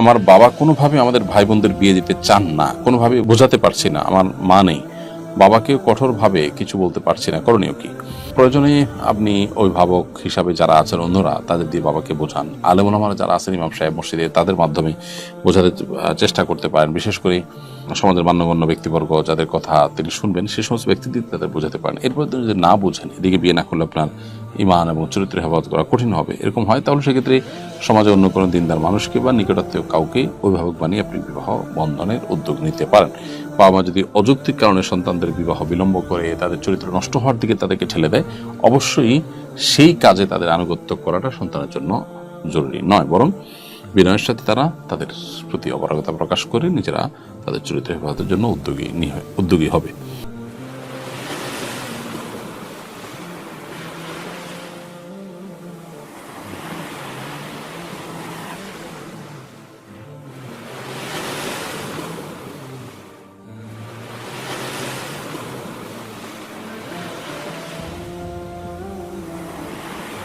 আমার বাবা কোনোভাবে আমাদের ভাই বোনদের বিয়ে দিতে চান না, কোনোভাবে বোঝাতে পারছি না, আমার মা নেই। বাবাকে কঠোরভাবে কিছু বলতে পারছি না, করণীয় কি? প্রয়োজনে আপনি অভিভাবক হিসাবে যারা আছেন, অন্যরা তাদের দিয়ে বাবাকে বোঝান। আলেমুলামারা যারা আছেন, ইমাম সাহেব মসজিদে, তাদের মাধ্যমে বোঝাতে চেষ্টা করতে পারেন। বিশেষ করে সমাজের মান্যগণ্য ব্যক্তিবর্গ, যাদের কথা তিনি শুনবেন, সে সমস্ত ব্যক্তিদের তাদের বোঝাতে পারেন। এরপর যদি না বোঝেন, এদিকে বিয়ে না করলে আপনার ইমান এবং চরিত্র হেফাজত করা কঠিন হবে। এরকম হয়, তাহলে সেক্ষেত্রে সমাজে অন্য কোনো দিনদার মানুষকে বা নিকটাত্মীয় কাউকে অভিভাবক বানিয়ে আপনি বিবাহ বন্ধনের উদ্যোগ নিতে পারেন। বাবা মা যদি অযৌক্তিক কারণে সন্তানদের বিবাহ বিলম্ব করে, তাদের চরিত্র নষ্ট হওয়ার দিকে তাদেরকে ঠেলে দেয়, অবশ্যই সেই কাজে তাদের আনুগত্য করাটা সন্তানের জন্য জরুরি নয়। বরং বিনয়ের সাথে তারা তাদের প্রতি অপারগতা প্রকাশ করে নিজেরা তাদের চরিত্র হেফাজতের জন্য উদ্যোগী উদ্যোগী হবে।